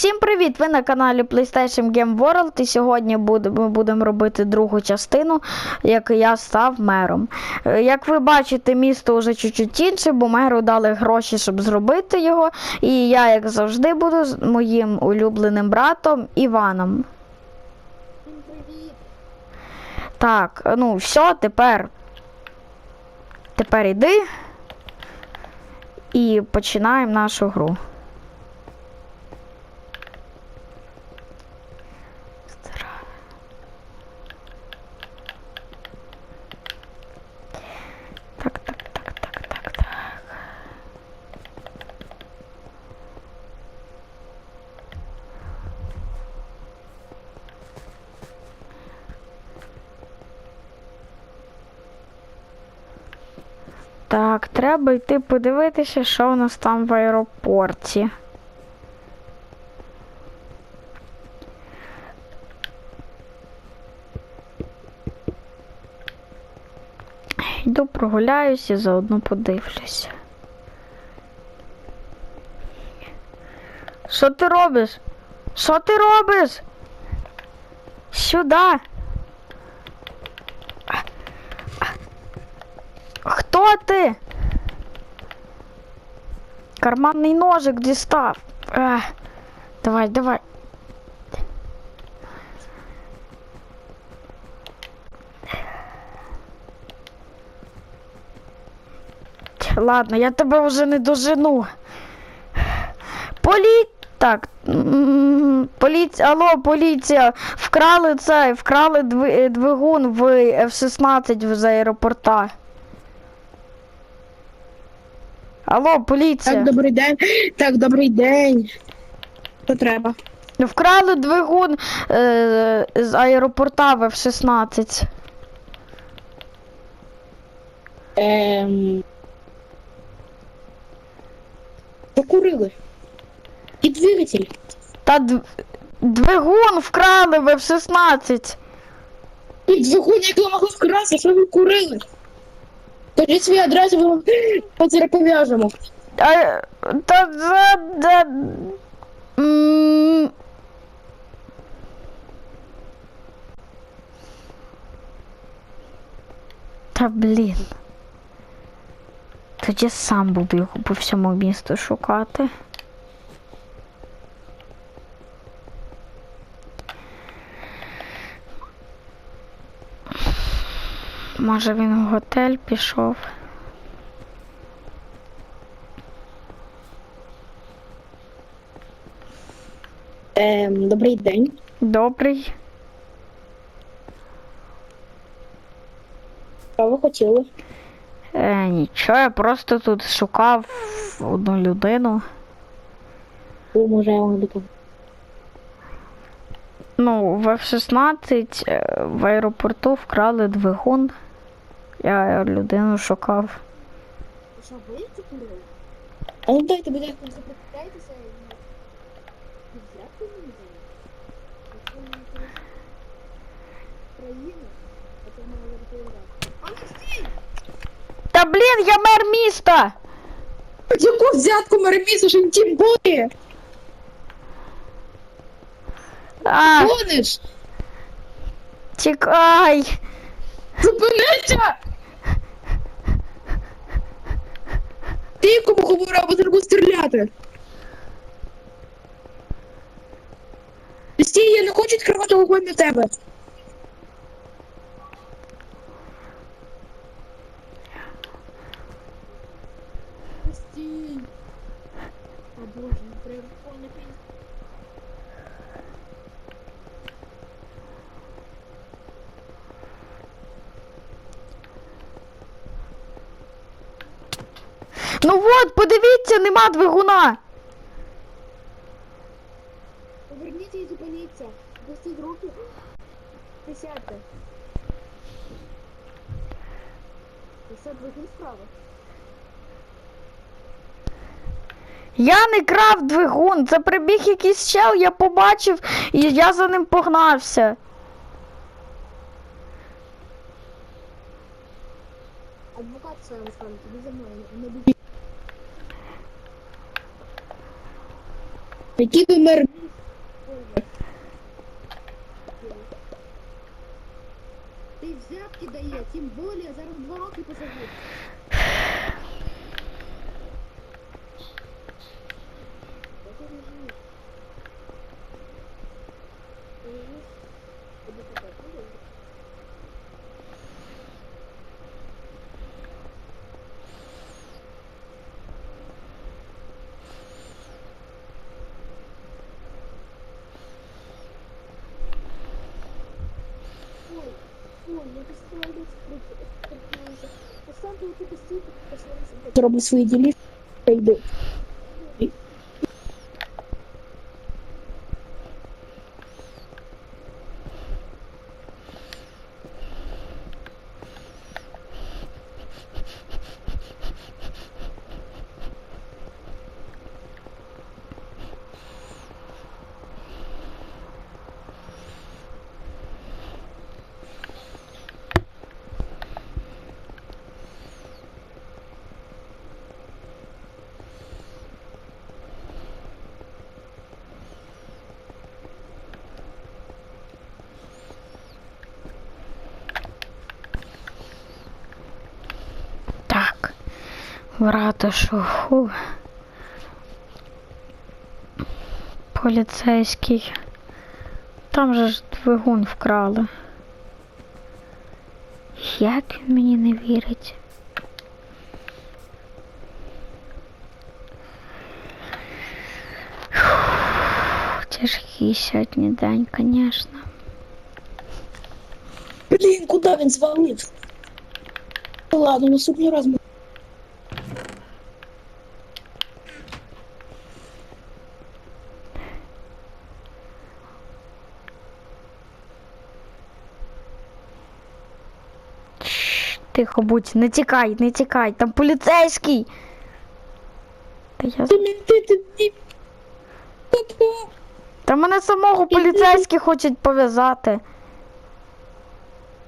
Всім привіт! Ви на каналі PlayStation Game World і сьогодні ми будемо робити другу частину, як я став мером. Е, Як ви бачите, місто вже чуть-чуть інше, бо меру дали гроші, щоб зробити його. І я, як завжди, буду з моїм улюбленим братом Іваном. Привіт! Так, ну все, тепер. Тепер іди. І починаємо нашу гру. Так, треба йти подивитися, що у нас там в аеропорті. Йду прогуляюся, заодно подивлюся. Що ти робиш? Що ти робиш? Сюди. Ти? Карманний ножик дістав. Ех. Давай, давай. Ладно, я тебе вже не дожену. Полі... Так. Поліція, алло, поліція. Вкрали цей, вкрали дви- двигун в F-16 з аеропорта. Алло, поліція. Так, добрий день. Так, добрий день. Що треба? Вкрали двигун е, з аеропорта в F-16. Ем... Покурили. І двигатель. Та д- двигун вкрали в F-16. І двигун, як ви могли вкрасти, що ви курили? Тоді свій адресу ми вам. А, та, та, та, м, Та блін. Тоді сам буду його по всьому місту шукати. Може він в готель пішов. Ем, добрий день. Добрий. Що ви хотіли? Е, нічого, я просто тут шукав одну людину. Ви може я вам допомогу. Ну, в F-16 е, в аеропорту вкрали двигун. Я людину шукав. Що, ви це курили? А ну дайте, будь ласка, запитайтеся мені за них. Якщо мені країна, це має відповідати. А ну стій! Та блін, я мер міста! Яку взятку мермісу, що тим болі? А, Гониш! тікай! Зупинися! Ти кому говорив, треба стріляти. Стій, я не хочу відкривати вогонь на тебе. Стій. О боже, не прикольно. Ну от, подивіться, нема двигуна! Поверніться і зупиніться. Пустіть руки. Присядьте. Це двигун справа. Я не крав двигун, це прибіг якийсь чел, я побачив і я за ним погнався. Адвокат своєму скажу, тобі за мною, Який би мер. Ти взятки дає, тим более зараз два роки посадить. Постараюся. Зроблю свої ділі, та Так. В ратушу. Фу. Поліцейський. Там же ж двигун вкрали. Як він мені не вірить? Тяжкий сьогодні день, звісно. Блін, куди він звалив? Ладно, наступний раз ми Тихо будь, не тікай, не тікай, там поліцейський. Та я Та мене самого поліцейські хочуть пов'язати.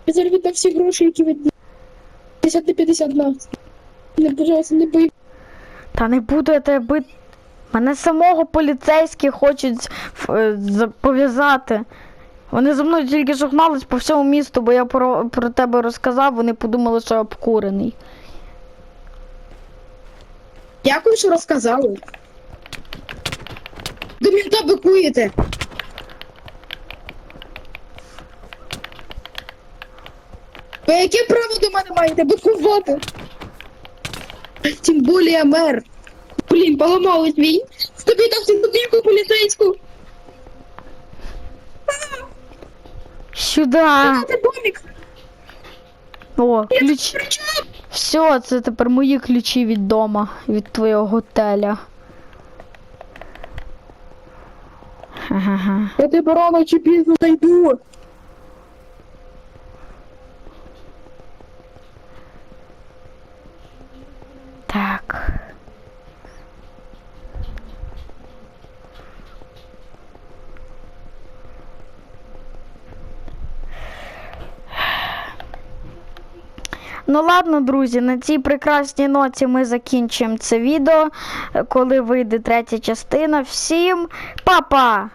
Я зараз всі гроші, які ви 50 на 50. Не, пожалуйста, не бий. Та не буду я тебе бити. Мене самого поліцейські хочуть е, пов'язати. Вони за мною тільки що по всьому місту, бо я про, про тебе розказав, вони подумали, що я обкурений. Дякую, що розказали. До мента бикуєте. Ви яке право до мене маєте бикувати? Тим більше мер. Блін, поламалось мій. Тобі дав цю копійку поліцейську. Сюди! Це домик. О, ключ. Все, це тепер мої ключі від дома, від твого готеля. Ага. Я тебе рано чи пізно знайду. Так. Ну ладно, друзі, на цій прекрасній ноті ми закінчимо це відео, коли вийде третя частина. Всім па-па!